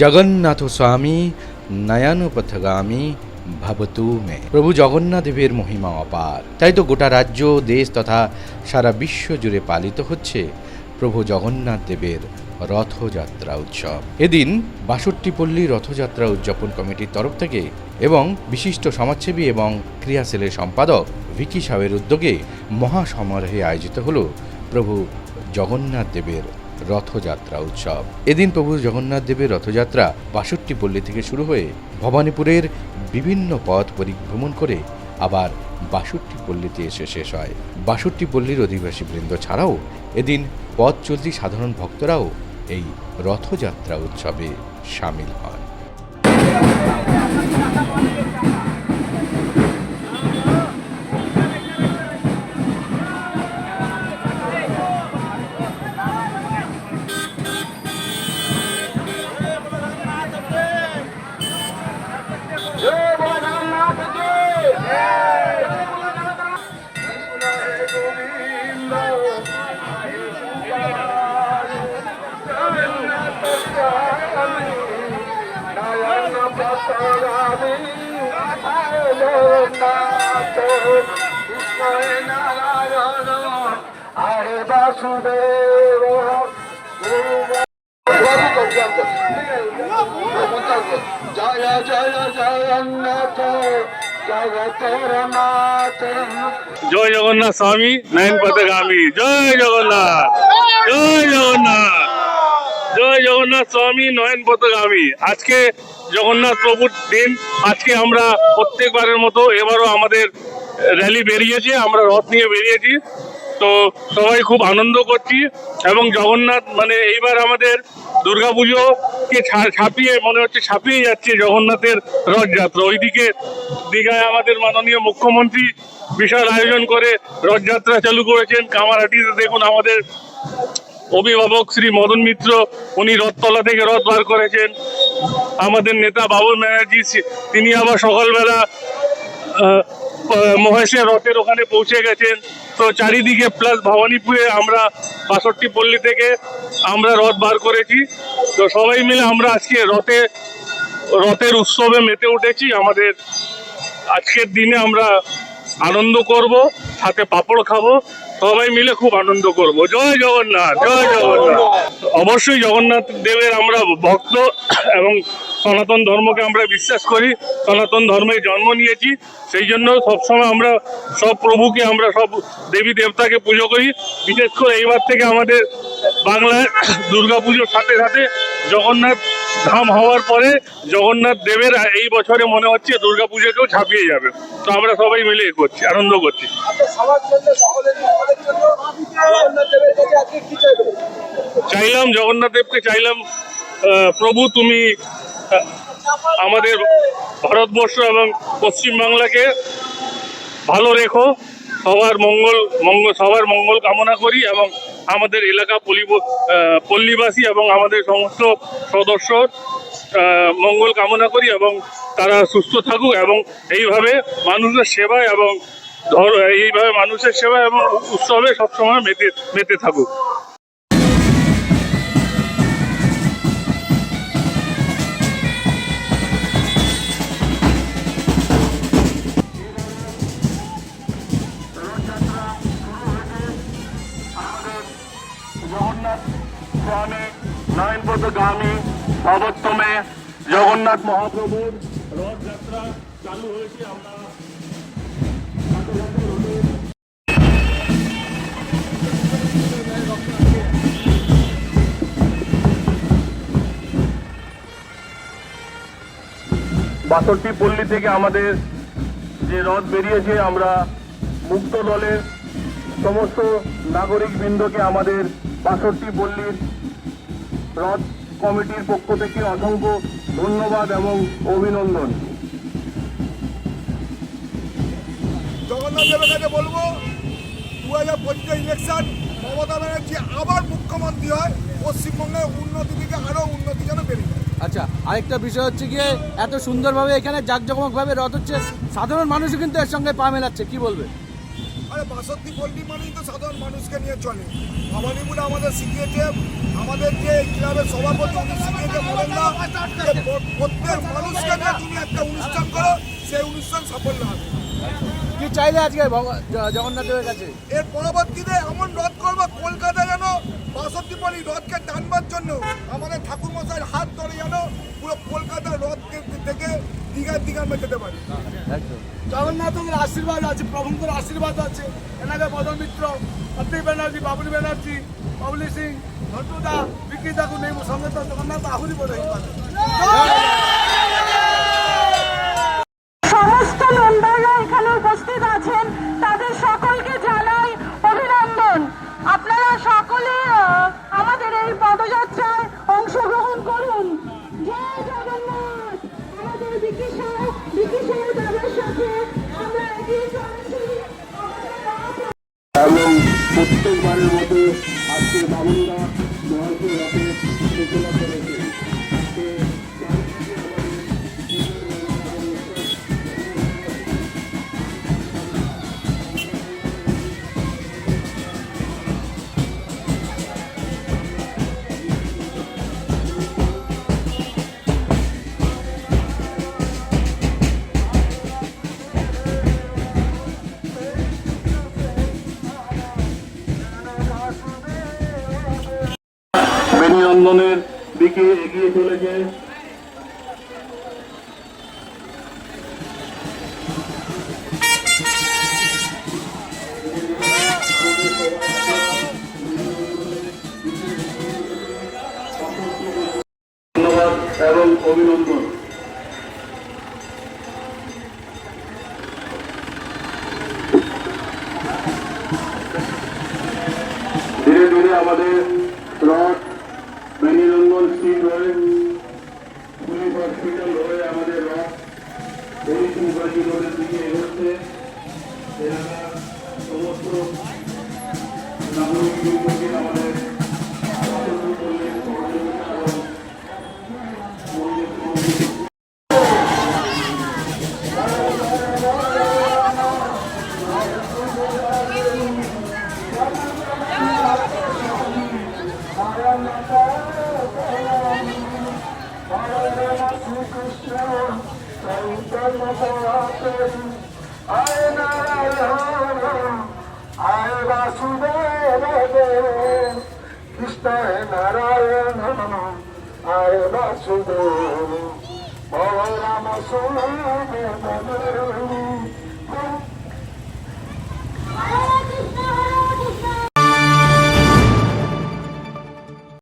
জগন্নাথ স্বামী, নয়নপথগামী, ভবতু মে। প্রভু জগন্নাথ দেবের মহিমা অপার। তাই তো গোটা রাজ্য, দেশ তথা সারা বিশ্ব জুড়ে পালিত হচ্ছে প্রভু জগন্নাথ দেবের রথযাত্রা উৎসব। এদিন বাষট্টি পল্লী রথযাত্রা উদযাপন কমিটির তরফ থেকে এবং বিশিষ্ট সমাজসেবী এবং ক্রিয়াশীলের সম্পাদক ভিকি সাহের উদ্যোগে মহাসমারোহে আয়োজিত হল প্রভু জগন্নাথ দেবের রথযাত্রা উৎসব। এদিন প্রভু জগন্নাথ দেবের রথযাত্রা বাষট্টি পল্লী থেকে শুরু হয়ে ভবানীপুরের বিভিন্ন পথ পরিভ্রমণ করে আবার বাষট্টি পল্লীতে এসে শেষ হয়। বাষট্টি পল্লীর অধিবাসী বৃন্দ ছাড়াও এদিন পথ চলতি সাধারণ ভক্তরাও এই রথযাত্রা উৎসবে সামিল হন। বাসুদেব জয় জয় জগন্নাথ জয় জগন্নাথ স্বামী নয়ন পথগামী জয় জগন্নাথ জয় জগন্নাথ। জগন্নাথ স্বামী নয়ন পথগামী আজকে জগন্নাথ প্রভুর দিন। আজকে আমরা প্রত্যেকবারের মতো এবারও আমাদের র্যালি বেরিয়েছে, আমরা রথ নিয়ে বেরিয়েছি। তো সবাই খুব আনন্দ করছি এবং জগন্নাথ মানে এইবার আমাদের দুর্গাপুজোকে ছাপিয়ে, মনে হচ্ছে ছাপিয়ে যাচ্ছে জগন্নাথের রথযাত্রা। ওইদিকে দীঘায় আমাদের মাননীয় মুখ্যমন্ত্রী বিশাল আয়োজন করে রথযাত্রা চালু করেছেন। কামারহাটিতে দেখুন আমাদের অভিভাবক শ্রী মদন মিত্র, উনি রথতলা থেকে রথ বার করেছেন। আমাদের নেতা বাবুল ব্যানার্জি তিনি আবার সকালবেলা মহেশের রথের ওখানে পৌঁছে গেছেন। তো চারিদিকে প্লাস ভবানীপুরে আমরা বাষট্টি পল্লী থেকে আমরা রথ বার করেছি। তো সবাই মিলে আমরা আজকে রথে, রথের উৎসবে মেতে উঠেছি। আমাদের আজকের দিনে আমরা আনন্দ করব, সাথে পাপড় খাব। সবাই মিলে খুব আনন্দ করব। জয় জগন্নাথ জয় জগন্নাথ। অবশ্যই জগন্নাথ দেবের আমরা ভক্ত এবং সনাতন ধর্মকে আমরা বিশ্বাস করি। সনাতন ধর্মে জন্ম নিয়েছি। সেই জন্য সবসময় আমরা সব প্রভুকে, আমরা সব দেবী দেবতাকে পুজো করি। বিশেষ করে এইবার থেকে আমাদের বাংলায় দুর্গাপুজোর সাথে সাথে জগন্নাথ ধাম হওয়ার পরে জগন্নাথ দেবের এই বছরে মনে হচ্ছে দুর্গাপুজোকেও ছাপিয়ে যাবে। তো আমরা সবাই মিলে এ করছি আনন্দ করছি। চাইবেন? চাইলাম জগন্নাথ দেবকে চাইলাম প্রভু তুমি আমাদের ভারতবর্ষ এবং পশ্চিমবাংলাকে ভালো রেখো সবার মঙ্গল মঙ্গল সবার মঙ্গল কামনা করি এবং আমাদের এলাকা পল্লী পল্লীবাসী এবং আমাদের সমস্ত সদস্য মঙ্গল কামনা করি এবং তারা সুস্থ থাকুক এবং এইভাবে মানুষের সেবা এবং ধর- এইভাবে মানুষের সেবা এবং উৎসবে সবসময় মেতে মেতে থাকুক। নয়নপথগামী ভবত্তমে জগন্নাথ মহাপ্রভুর রথযাত্রা চালু হয়েছে বাষট্টি পল্লী থেকে আমাদের যে রথ বেরিয়েছে, আমরা মুক্ত দলের সমস্ত নাগরিক বৃন্দকে আমাদের বাষট্টি পল্লীর রথ কমিটির পক্ষ থেকে অসংখ্য ধন্যবাদ এবং অভিনন্দন। জগন্নাথ কাছে বলব দু হাজার পঁচিশে ইলেকশন মমতা ব্যানার্জি আবার মুখ্যমন্ত্রী হয় পশ্চিমবঙ্গের উন্নতি দিকে আরও উন্নতি যেন বেরিয়ে আচ্ছা আরেকটা বিষয় হচ্ছে গিয়ে এত সুন্দরভাবে এখানে জাঁকজমকভাবে রথ হচ্ছে সাধারণ মানুষও কিন্তু এর সঙ্গে পা মেলাচ্ছে কি বলবে? আর আমাদের বাসন্তী পল্লী মানেই তো সাধারণ মানুষকে নিয়ে চলে। ভবানীপুরে আমাদের শিখিয়েছে আমাদের যে ক্লাবের সভাপতি উনি শিখিয়েছে বলেন না প্রত্যেক মানুষকে নিয়ে তুমি একটা অনুষ্ঠান করো সেই অনুষ্ঠান সাফল্য হবে। কি চাইলে আজকে জগন্নাথ দেবের কাছে? এর পরবর্তীতে এমন রথ করব কলকাতা যেন বাসন্তী পল্লী রথকে টানবার জন্য আমাদের ঠাকুর মশাইয়ের হাত ধরে যেন পুরো কলকাতার রথ থেকে দীঘার দীঘা মেটাতে পারি একদম জগন্নাথের আশীর্বাদ আছে, প্রভুঙ্কর আশীর্বাদ আছে। এনাকে মদন মিত্র অত্রি ব্যানার্জি, বাবুলি ব্যানার্জি, বাবুলি সিং ঘটুদা বিকি দাকু নেই সঙ্গে জগন্নাথ আহুরি বড় হয়ে বেনিনন্দনের দিকে এগিয়ে চলেছে এবং অভিনন্দন। স্ট্রিট হয়ে পুলিশ হসপিটাল হয়ে আমাদের রথ পুলিশ মুখার্জি রোডের দিকে এগোচ্ছে এলাকার সমস্ত নাগরিক বৃন্দকে আমাদের সতর্ক করলেন সহযোগিতা এবং মন্দির কমিটি আয় নারায়ণ আয় বাসুদেব ভব রাম সুদেব